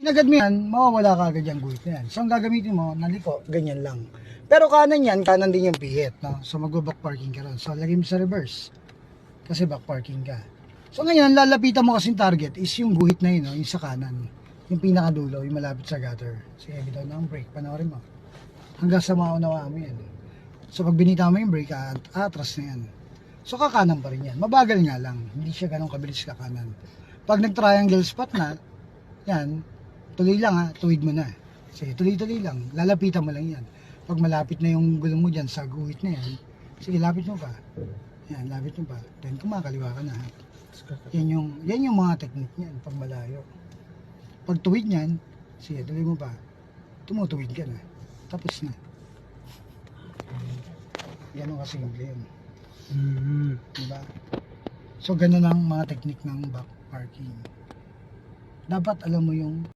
Inagad mo yan, mawawala ka agad yung guhit na yan. So, ang gagamitin mo, naliko, ganyan lang. Pero kanan yan, kanan din yung pihit, no? So, magbaback parking ka ron. So, lagay mo sa reverse. Kasi back parking ka. So, ngayon, lalapitan mo kasing target is yung guhit na yun, no? Yung sa kanan. Yung pinakadulo, yung malapit sa gutter. Sige, bitaw na ang brake. Panoorin mo. Hanggang sa maunawa mo yan. So, pag binita mo yung brake, at atras na yan. So, kakanan pa rin yan. Mabagal nga lang. Hindi siya ganun kabilis kakanan. Pag nag-triangle spot na, yan, tuloy lang ha, tuwid mo na. Sige, tuloy-tuloy lang. Lalapitan mo lang yan. Pag malapit na yung gulong mo dyan sa guhit na yan, sige, lapit mo pa. Yan, lapit mo pa. Then, kumakaliwa ka na ha. Yan yung, yan yung mga technique niyan pag malayo. Pag tuwid niyan, sige, tuloy mo pa. Tumutuwid ka na. Tapos na. Ganun kasimple yun. Mm. Diba? So, ganun ang mga technique ng back parking. Dapat alam mo yung